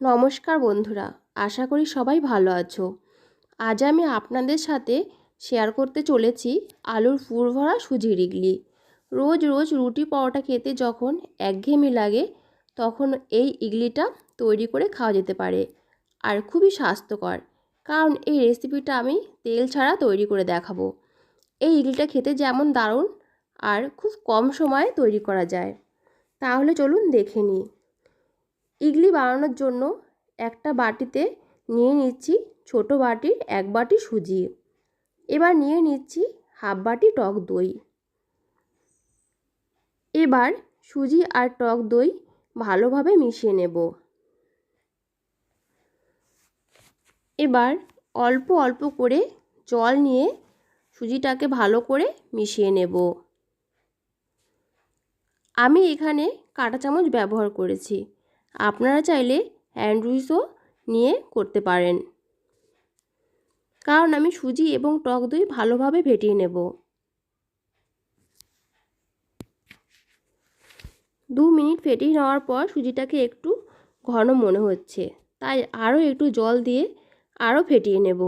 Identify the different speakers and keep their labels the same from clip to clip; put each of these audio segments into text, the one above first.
Speaker 1: নমস্কার বন্ধুরা, আশা করি সবাই ভালো আছো। আজ আমি আপনাদের সাথে শেয়ার করতে চলেছি আলুর ফুরভরা সুজির ইডলি। রোজ রোজ রুটি পরোটা খেতে যখন একঘেয়েমি লাগে, তখন এই ইডলিটা তৈরি করে খাওয়া যেতে পারে আর খুবই স্বাস্থ্যকর। কারণ এই রেসিপিটা আমি তেল ছাড়া তৈরি করে দেখাবো। এই ইডলিটা খেতে যেমন দারুণ আর খুব কম সময়ে তৈরি করা যায়। তাহলে চলুন দেখে নিই। ইডলি বানানোর জন্য একটা বাটিতে নিয়ে নিচ্ছি ছোট বাটির এক বাটি সুজি। এবার নিয়ে নিচ্ছি হাফ বাটি টক দই। এবার সুজি আর টক দই ভালোভাবে মিশিয়ে নেব। এবার অল্প অল্প করে জল নিয়ে সুজিটাকে ভালো করে মিশিয়ে নেব। আমি এখানে কাঁটা চামচ ব্যবহার করেছি। আপনারা চাইলে হ্যান্ড উইচও নিয়ে করতে পারেন। কারণ আমি সুজি এবং টক দই ভালোভাবে ফেটিয়ে নেব। দু মিনিট ফেটিয়ে নেওয়ার পর সুজিটাকে একটু ঘন মনে হচ্ছে, তাই আরও একটু জল দিয়ে আরও ফেটিয়ে নেব।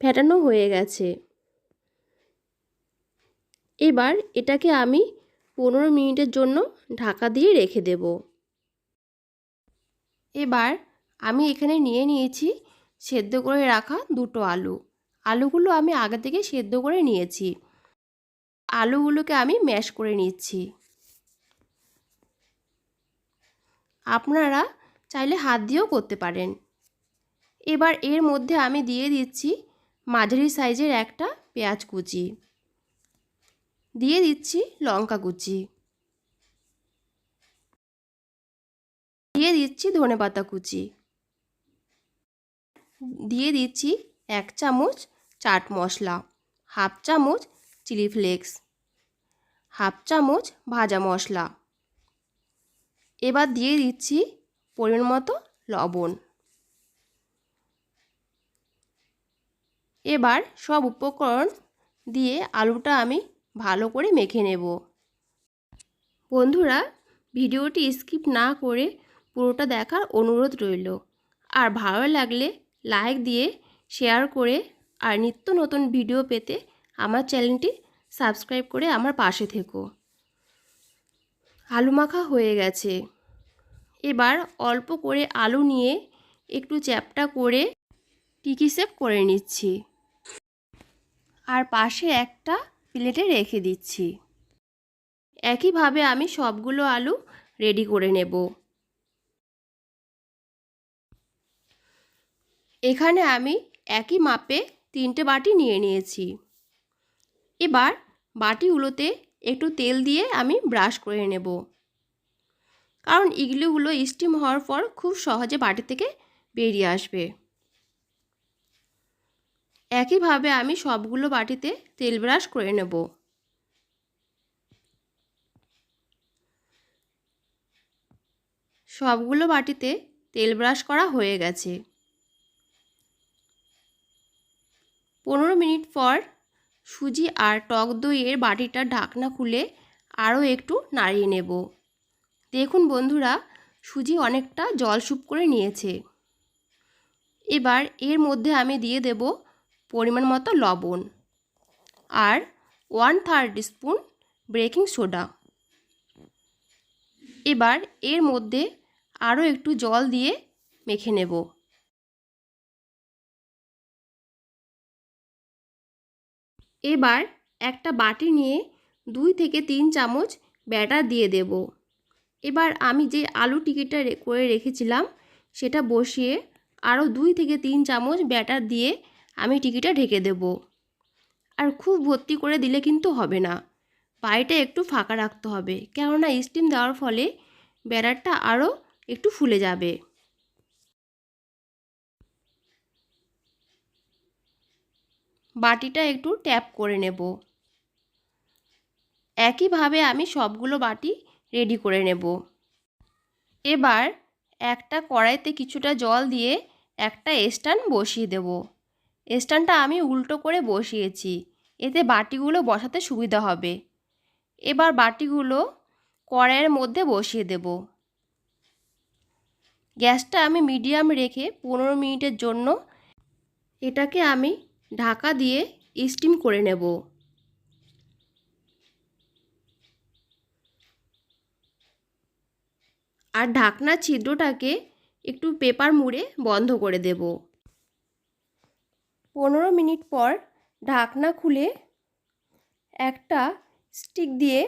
Speaker 1: ফেটানো হয়ে গেছে। এবার এটাকে আমি পনেরো মিনিটের জন্য ঢাকা দিয়ে রেখে দেব। এবার আমি এখানে নিয়ে নিয়েছি সেদ্ধ করে রাখা দুটো আলু। আলুগুলো আমি আগে থেকে সেদ্ধ করে নিয়েছি। আলুগুলোকে আমি ম্যাশ করে নিচ্ছি। আপনারা চাইলে হাত দিয়েও করতে পারেন। এবার এর মধ্যে আমি দিয়ে দিচ্ছি মাঝারি সাইজের একটা পেঁয়াজ কুচি। দিয়ে দিচ্ছি লঙ্কা কুচি। দিয়ে দিচ্ছি ধনে পাতা কুচি। দিয়ে দিচ্ছি এক চামচ চাট মশলা, হাফ চামচ চিলি ফ্লেক্স, হাফ চামচ ভাজা মশলা। এবার দিয়ে দিচ্ছি পরিমাণ মতো লবণ। এবার সব উপকরণ দিয়ে আলুটা আমি ভালো করে মেখে নেব। বন্ধুরা, ভিডিওটি স্কিপ না করে পুরোটা দেখার অনুরোধ রইল। আর ভালো লাগলে লাইক দিয়ে শেয়ার করে আর নিত্য নতুন ভিডিও পেতে আমার চ্যানেলটি সাবস্ক্রাইব করে আমার পাশে থেকো। আলু মাখা হয়ে গেছে। এবার অল্প করে আলু নিয়ে একটু চ্যাপটা করে টিকি সেপ করে নিচ্ছি। আর পাশে একটা প্লেটে রেখে দিচ্ছি। একইভাবে আমি সবগুলো আলু রেডি করে নেব। এখানে আমি একই মাপে তিনটে বাটি নিয়ে নিয়েছি। এবার বাটিগুলোতে একটু তেল দিয়ে আমি ব্রাশ করে নেব। কারণ ইগলিগুলো স্টিম হওয়ার পর খুব সহজে বাটি থেকে বেরিয়ে আসবে। একইভাবে আমি সবগুলো বাটিতে তেল ব্রাশ করে নেব। সবগুলো বাটিতে তেল ব্রাশ করা হয়ে গেছে। পনেরো মিনিট পর সুজি আর টক দইয়ের বাটিটা ঢাকনা খুলে আরও একটু নাড়িয়ে নেব। দেখুন বন্ধুরা, সুজি অনেকটা জল সুপ করে নিয়েছে। এবার এর মধ্যে আমি দিয়ে দেব পরিমাণ মতো লবণ আর one third spoon baking soda এবার এর মধ্যে আরও একটু জল দিয়ে মেখে নেব। এবার একটা বাটি নিয়ে দুই থেকে তিন চামচ ব্যাটার দিয়ে দেব। এবার আমি যে আলু টিকিটা করে রেখেছিলাম, সেটা বসিয়ে আরও দুই থেকে তিন চামচ ব্যাটার দিয়ে আমি টিকিটা ঢেকে দেব। আর খুব ভর্তি করে দিলে কিন্তু হবে না। পায়েটা একটু ফাঁকা রাখতে হবে। কেননা স্টিম দেওয়ার ফলে ব্যাটারটা আরও একটু ফুলে যাবে। বাটিটা একটু ট্যাপ করে নেব। একইভাবে আমি সবগুলো বাটি রেডি করে নেব। এবার একটা কড়াইতে কিছুটা জল দিয়ে একটা স্ট্যান্ড বসিয়ে দেব। স্ট্যান্ডটা আমি উল্টো করে বসিয়েছি। এতে বাটিগুলো বসাতে সুবিধা হবে। এবার বাটিগুলো কড়াইয়ের মধ্যে বসিয়ে দেব। গ্যাসটা আমি মিডিয়াম রেখে পনেরো মিনিটের জন্য এটাকে আমি ঢাকা দিয়ে স্টিম করে নেব। আর ঢাকনা ছিদ্রটাকে একটু পেপার মুড়ে বন্ধ করে দেব। পনেরো মিনিট পর ঢাকনা খুলে একটা স্টিক দিয়ে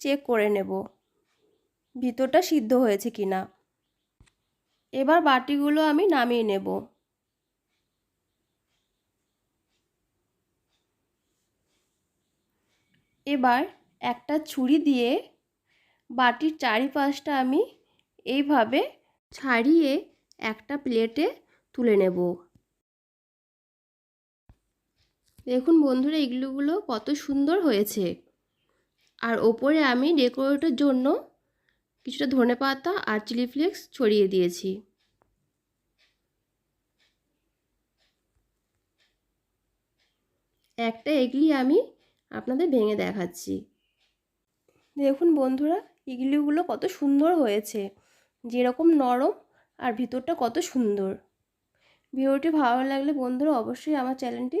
Speaker 1: চেক করে নেব, ভিতরটা সিদ্ধ হয়েছে কি না। এবার বাটিগুলো আমি নামিয়ে নেব। এবার একটা ছুরি দিয়ে বাটির চারিপাশটা আমি এইভাবে ছাড়িয়ে একটা প্লেটে তুলে নেব। দেখুন বন্ধুরা এগুলোগুলো কত সুন্দর হয়েছে। আর ওপরে আমি ডেকোরেটের জন্য কিছুটা ধনে পাতা আর চিলি ফ্লেক্স ছড়িয়ে দিয়েছি। একটা এগলি আমি আপনাদের ভেঙে দেখাচ্ছি। দেখুন বন্ধুরা ইগলিগুলো কত সুন্দর হয়েছে। যেরকম নরম আর ভিতরটা কত সুন্দর। ভিডিওটি ভালো লাগলে বন্ধুরা অবশ্যই আমার চ্যানেলটি